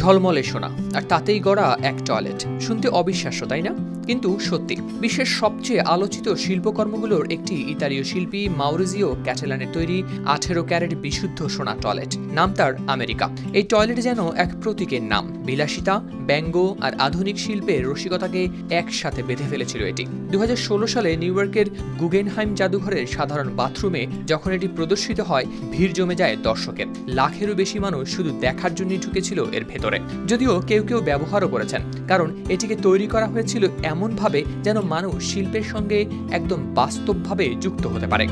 ঝলমলে সোনা, আর তাতেই গড়া এক টয়লেট। শুনতে অবিশ্বাস্য, তাই না? কিন্তু সত্যি, বিশ্বের সবচেয়ে আলোচিত শিল্পকর্মগুলোর একটি ইতালীয় শিল্পী মাউরিজিও ক্যাটেলানের তৈরি আঠেরো ক্যারেট বিশুদ্ধ সোনা টয়লেট। নাম তার আমেরিকা। এই টয়লেট যেন এক প্রতীকের নাম। বিলাসিতা, ব্যঙ্গ আর আধুনিক শিল্পের রসিকতাকে একসাথে বেঁধে ফেলেছিল এটি। দু হাজার ষোলো সালে নিউ ইয়র্কের গুগেনহাইম জাদুঘরের সাধারণ বাথরুমে যখন এটি প্রদর্শিত হয়, ভিড় জমে যায় দর্শকের। লাখেরও বেশি মানুষ শুধু দেখার জন্যই ঢুকেছিল এর ভেতরে। যদিও কেউ কেউ ব্যবহারও করেছেন, কারণ এটিকে তৈরি করা হয়েছিল এমনভাবে যেন মানুষ শিল্পের সঙ্গে একদম বাস্তবভাবে যুক্ত হতে পারে।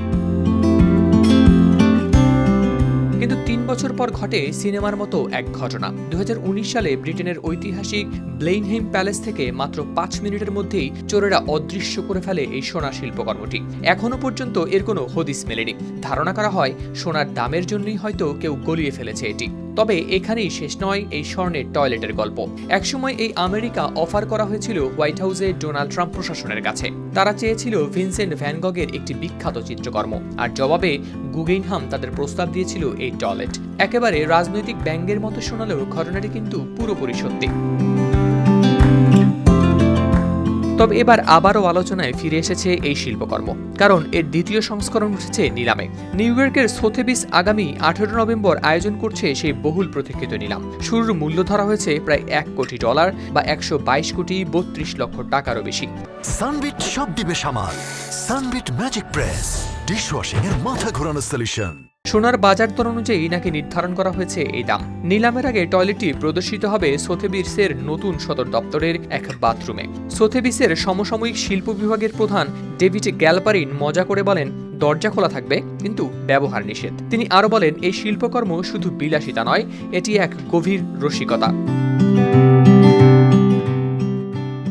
কিন্তু তিন বছর পর ঘটে সিনেমার মতো এক ঘটনা। দুই হাজার উনিশ সালে ব্রিটেনের ঐতিহাসিক ব্লেইনহেম প্যালেস থেকে মাত্র পাঁচ মিনিটের মধ্যেই চোরেরা অদৃশ্য করে ফেলে এই সোনা শিল্পকর্মটি। এখনও পর্যন্ত এর কোনো হদিস মেলেনি। ধারণা করা হয়, সোনার দামের জন্যই হয়তো কেউ গলিয়ে ফেলেছে এটি। তবে এখানেই শেষ নয় এই স্বর্ণের টয়লেটের গল্প। একসময় এই আমেরিকা অফার করা হয়েছিল হোয়াইট হাউসে ডোনাল্ড ট্রাম্প প্রশাসনের কাছে। তারা চেয়েছিল ভিনসেন্ট ভ্যানগগের একটি বিখ্যাত চিত্রকর্ম। আর জবাবে গুগেইনহাম তাদের প্রস্তাব দিয়েছিল এই টয়লেট। একেবারে রাজনৈতিক ব্যাঙ্গের মতো শোনালেও ঘটনাটি কিন্তু পুরোপুরি সত্যি। তবে এবার আবারও আলোচনায় ফিরে এসেছে এই শিল্পকর্ম। কারণ এর দ্বিতীয় সংস্করণ উঠেছে নিলামে। নিউ ইয়র্কের সোথেবিস আগামী আঠেরো নভেম্বর আয়োজন করছে সেই বহুল প্রতীক্ষিত নিলাম। শুরুর মূল্য ধরা হয়েছে প্রায় এক কোটি ডলার বা একশো বাইশ কোটি বত্রিশ লক্ষ টাকারও বেশি। সানবিট সব দিবে সামাল। সানবিট ম্যাজিক প্রেস ডিশওয়াশিং এর মাথা ঘোরানো সলিউশন সোনার বাজার দর অনুযায়ী নাকি নির্ধারণ করা হয়েছে এই দাম। নিলামের আগে টয়লেটটি প্রদর্শিত হবে সোথেবিসের নতুন সদর দপ্তরের এক বাথরুমে। সোথেবিসের সমসাময়িক শিল্প বিভাগের প্রধান ডেভিড গ্যালপারিন মজা করে বলেন, দরজা খোলা থাকবে, কিন্তু ব্যবহার নিষেধ। তিনি আরও বলেন, এই শিল্পকর্ম শুধু বিলাসিতা নয়, এটি এক গভীর রসিকতা।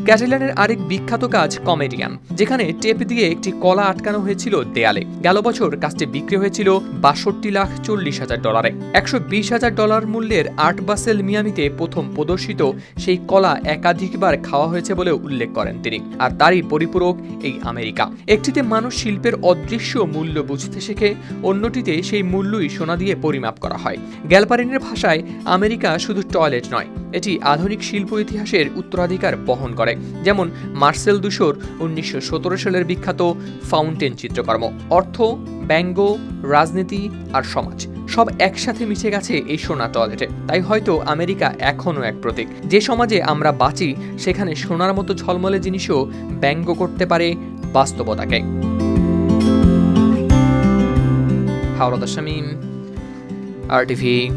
ক্যাটেলানের আরেক বিখ্যাত কাজ কমেডিয়ান, যেখানে টেপ দিয়ে একটি কলা আটকানো হয়েছিল দেয়ালে। গেল বছর কাজটি বিক্রি হয়েছিল বাষট্টি লাখ চল্লিশ হাজার ডলারে। একশো বিশ হাজার ডলার মূল্যের আর্ট বাসেল মিয়ামিতে প্রথম প্রদর্শিত সেই কলা একাধিকবার খাওয়া হয়েছে বলে উল্লেখ করেন তিনি, আর তারই পরিপূরক এই আমেরিকা। একটিতে মানুষ শিল্পের অদৃশ্য মূল্য বুঝতে শেখে, অন্যটিতে সেই মূল্যই সোনা দিয়ে পরিমাপ করা হয়। গ্যালপারিনের ভাষায়, আমেরিকা শুধু টয়লেট নয় এটি আধুনিক শিল্প ইতিহাসের উত্তরাধিকার বহন করে, যেমন মার্সেল দুশোর উনিশশো সতেরো সালের বিখ্যাত ফাউন্টেন চিত্রকর্ম। অর্থ, ব্যঙ্গ, রাজনীতি আর সমাজ সব একসাথে মিশে গেছে এই সোনা টয়লেটে তাই হয়তো আমেরিকা এখনও এক প্রতীক। যে সমাজে আমরা বাঁচি, সেখানে সোনার মতো ঝলমলে জিনিসও ব্যঙ্গ করতে পারে বাস্তবতাকে। হাওড়া শামীম আর টিভি